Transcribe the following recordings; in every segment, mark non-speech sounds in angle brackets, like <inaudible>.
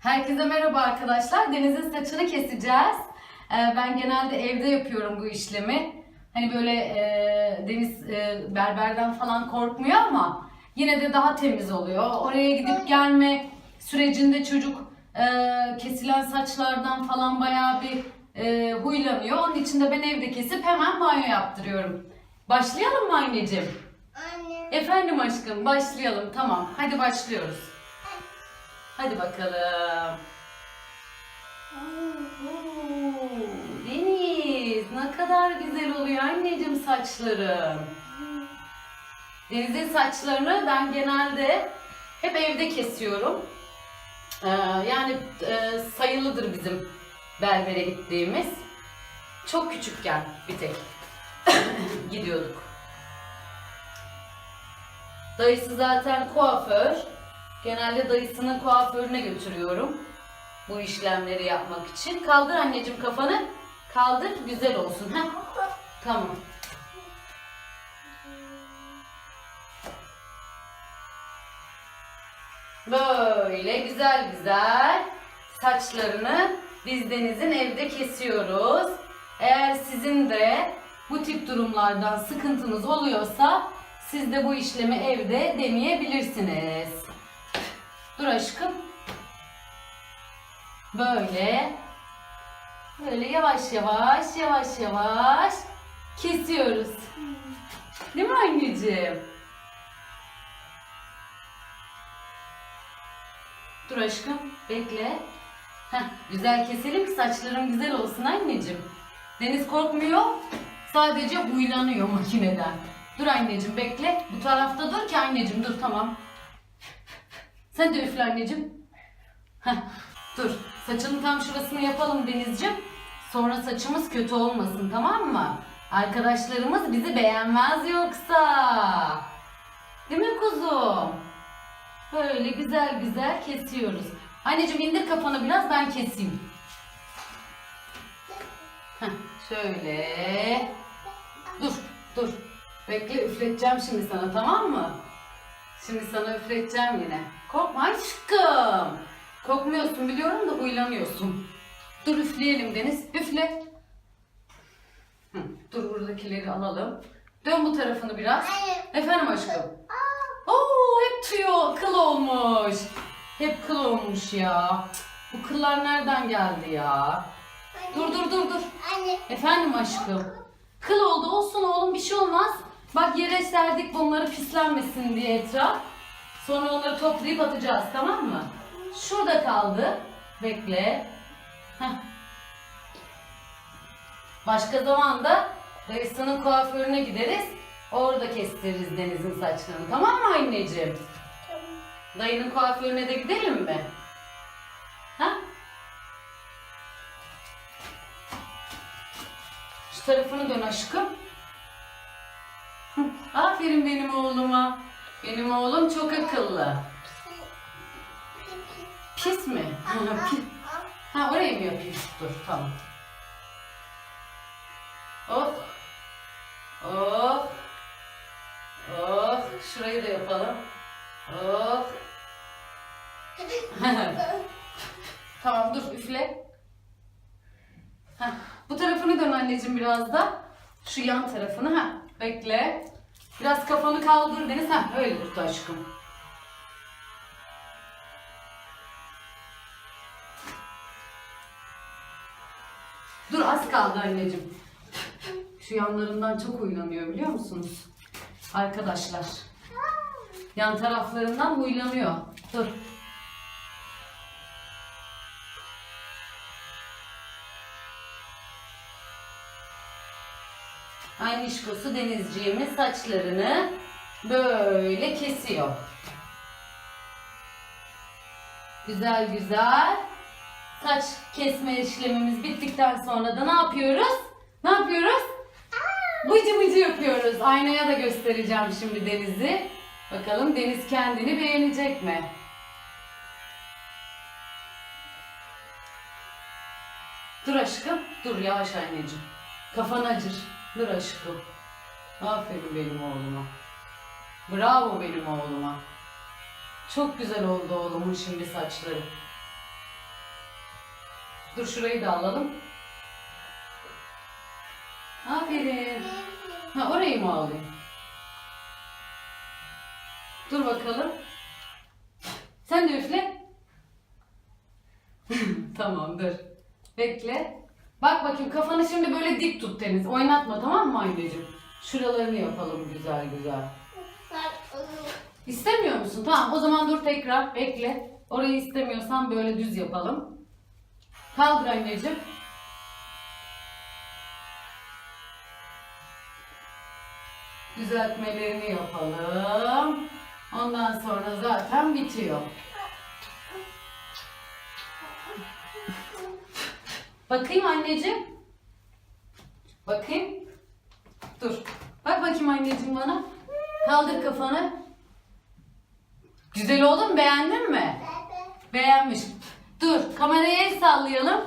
Herkese merhaba arkadaşlar. Deniz'in saçını keseceğiz. Ee, ben genelde evde yapıyorum bu işlemi. Hani böyle e, Deniz e, berberden falan korkmuyor ama yine de daha temiz oluyor. Oraya gidip gelme sürecinde çocuk e, kesilen saçlardan falan bayağı bir e, huylanıyor. Onun için de ben evde kesip hemen banyo yaptırıyorum. Başlayalım mı anneciğim? Anne. Efendim aşkım başlayalım tamam. Hadi başlıyoruz. Hadi bakalım. Deniz ne kadar güzel oluyor anneciğim saçların. Deniz'in saçlarını ben genelde hep evde kesiyorum. Ee, yani e, sayılıdır bizim berbere gittiğimiz. Çok küçükken bir tek gidiyorduk. Dayısı zaten kuaför. Genelde dayısının kuaförüne götürüyorum. Bu işlemleri yapmak için. Kaldır anneciğim kafanı. Kaldır güzel olsun. Heh. Tamam. Böyle güzel güzel saçlarını biz Deniz'in evde kesiyoruz. Eğer sizin de bu tip durumlardan sıkıntınız oluyorsa siz de bu işlemi evde deneyebilirsiniz. Dur aşkım. Böyle. Böyle yavaş yavaş yavaş yavaş kesiyoruz. Değil mi anneciğim? Dur aşkım, bekle. Heh, güzel keselim ki saçlarım güzel olsun anneciğim. Deniz korkmuyor, sadece huylanıyor makineden. Dur anneciğim bekle. Bu tarafta dur ki anneciğim dur tamam. Sen de üfle anneciğim. Heh, dur. Saçının tam şurasını yapalım Denizciğim. Sonra saçımız kötü olmasın tamam mı? Arkadaşlarımız bizi beğenmez yoksa. Değil mi kuzum? Böyle güzel güzel kesiyoruz. Anneciğim indir kafanı biraz ben keseyim. Heh, şöyle. Dur, dur. Bekle üfleteceğim şimdi sana tamam mı? Şimdi sana üfleteceğim yine. Korkma aşkım. Korkmuyorsun biliyorum da huylanıyorsun. Dur üfleyelim Deniz. Üfle. Hı, dur buradakileri alalım. Dön bu tarafını biraz. Hayır. Efendim aşkım. Oo hep tüyo, kıl olmuş. Hep kıl olmuş ya. Bu kıllar nereden geldi ya? Dur dur dur dur. Anne. Efendim aşkım. Kıl oldu olsun oğlum bir şey olmaz. Bak yere serdik bunları pislenmesin diye etraf. Sonra onları toplayıp atacağız tamam mı? Şurada kaldı. Bekle. Heh. Başka zaman da dayısının kuaförüne gideriz. Orada kestiririz Deniz'in saçlarını. Tamam mı anneciğim? Dayının kuaförüne de gidelim mi? Ha? Şu tarafını dön aşkım. Aferin benim oğluma. Benim oğlum çok akıllı. Pis mi? <laughs> Ha, orayı mı yapayım? Dur tamam. Hop. Hop. Hop. Şurayı da yapalım. Hop. <laughs> tamam dur üfle. Heh, bu tarafını dön anneciğim biraz da. Şu yan tarafını ha. Bekle. Biraz kafanı kaldır Deniz. Ha öyle tut aşkım. Dur az kaldı anneciğim. Şu yanlarından çok huylanıyor biliyor musunuz? Arkadaşlar. Yan taraflarından huylanıyor. Dur. Aynışkosu denizciğimiz saçlarını böyle kesiyor. Güzel güzel. Saç kesme işlemimiz bittikten sonra da ne yapıyoruz? Ne yapıyoruz? Bıcı bıcı yapıyoruz. Aynaya da göstereceğim şimdi Deniz'i. Bakalım Deniz kendini beğenecek mi? Dur aşkım. Dur yavaş anneciğim. Kafan acır. Dur aşkım. Aferin benim oğluma. Bravo benim oğluma. Çok güzel oldu oğlumun şimdi saçları. Dur şurayı da alalım. Aferin. Ha orayı mı alayım? Dur bakalım. Sen de üfle. <laughs> tamam dur. Bekle. Bak bakayım kafanı şimdi böyle dik tut Deniz. Oynatma tamam mı anneciğim? Şuralarını yapalım güzel güzel. İstemiyor musun? Tamam o zaman dur tekrar bekle. Orayı istemiyorsan böyle düz yapalım. Kaldır anneciğim. Düzeltmelerini yapalım. Ondan sonra zaten bitiyor. Bakayım anneciğim. Bakayım. Dur. Bak bakayım anneciğim bana. Kaldır kafanı. Güzel oldu mu? Beğendin mi? Beğenmiş. Dur. Kameraya el sallayalım.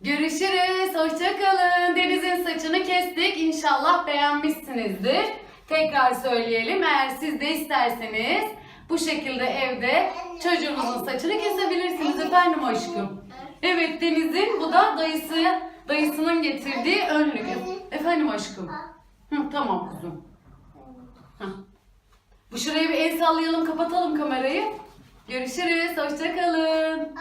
Görüşürüz. Hoşçakalın. Deniz'in saçını kestik. İnşallah beğenmişsinizdir. Tekrar söyleyelim. Eğer siz de isterseniz bu şekilde evde çocuğunuzun saçını kesebilirsiniz efendim aşkım. Evet Deniz'in bu da dayısı dayısının getirdiği önlük. Efendim aşkım. Hı, tamam kuzum. Hı. Bu şuraya bir el sallayalım kapatalım kamerayı. Görüşürüz. Hoşçakalın.